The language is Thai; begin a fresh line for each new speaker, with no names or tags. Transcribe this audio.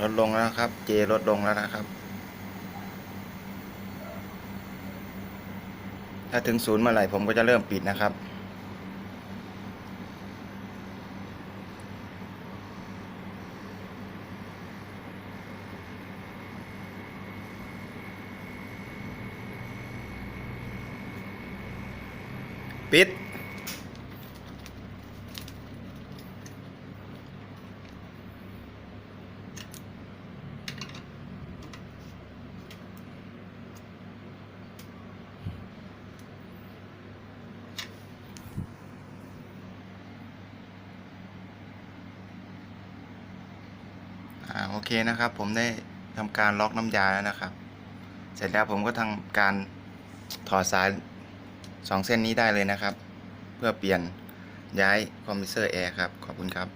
ลดลงแล้วครับ เจลดลงแล้วนะครับ ถ้าถึงศูนย์เมื่อไหร่ผมก็จะเริ่มปิดนะครับ ปิด อ่าโอเคนะครับ ผมได้ทำการล็อกน้ำยาแล้วนะครับ เสร็จแล้วผมก็ทำการถอดสายสองเส้นนี้ได้เลยนะครับ เพื่อเปลี่ยนย้ายคอมพิวเซอร์แอร์ครับ ขอบคุณครับ